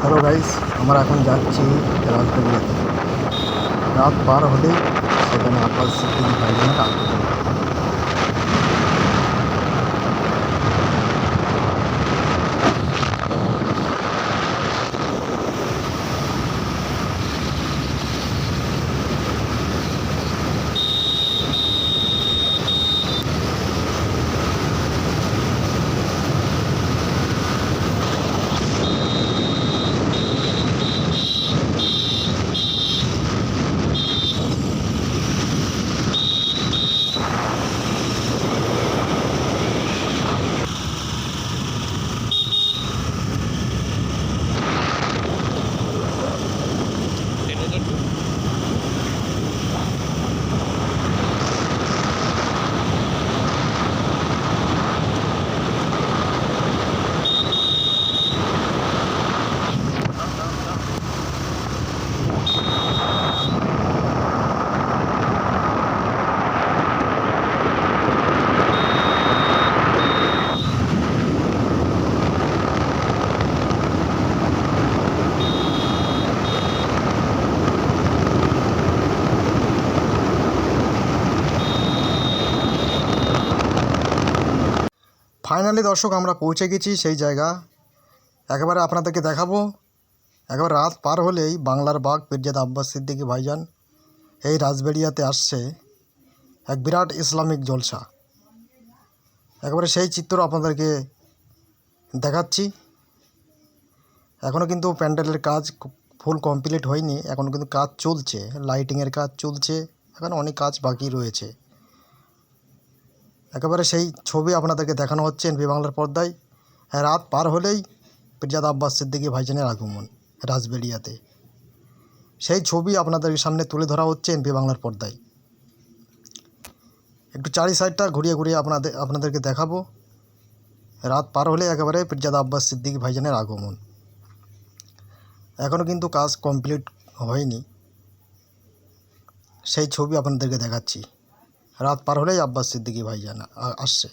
Hello guys আমরা এখন যাচ্ছি রাজবাড়িয়াতে রাত পার হলেই সেখানে আকাশ সিদ্দিকি ভাইজানের ফাইনালি দর্শক, আমরা পৌঁছে গেছি সেই জায়গা। একেবারে আপনাদেরকে দেখাবো। একেবারে রাত পার হলেই বাংলার বাঘ পিরজাদ আব্বাস সিদ্দিকী ভাইজান এই রাজবেড়িয়াতে আসছে এক বিরাট ইসলামিক জলসা। একেবারে সেই চিত্র আপনাদেরকে দেখাচ্ছি। এখনও কিন্তু প্যান্ডেলের কাজ ফুল কমপ্লিট হয়নি এখনও কিন্তু কাজ চলছে, লাইটিংয়ের কাজ চলছে, এখন অনেক কাজ বাকি রয়েছে। একেবারে সেই ছবি আপনাদেরকে দেখানো হচ্ছে এনপি বাংলার পর্দায়। হ্যাঁ রাত পার হলেই পিরজাদ আব্বাস সিদ্দিকি ভাইজানের আগমন রাজবেড়িয়াতে। সেই ছবি আপনাদের সামনে তুলে ধরা হচ্ছে এনপি বাংলার পর্দায়। একটু চারি সাইডটা ঘুরিয়ে ঘুরিয়ে আপনাদের আপনাদেরকে দেখাবো। রাত পার হলে একেবারে পিরজাদ আব্বাস সিদ্দিকি ভাইজানের আগমন। এখনও কিন্তু কাজ কমপ্লিট হয়নি। সেই ছবি আপনাদেরকে দেখাচ্ছি। রাত পার হলেই আব্বাস সিদ্দিকি ভাইজান আসছে।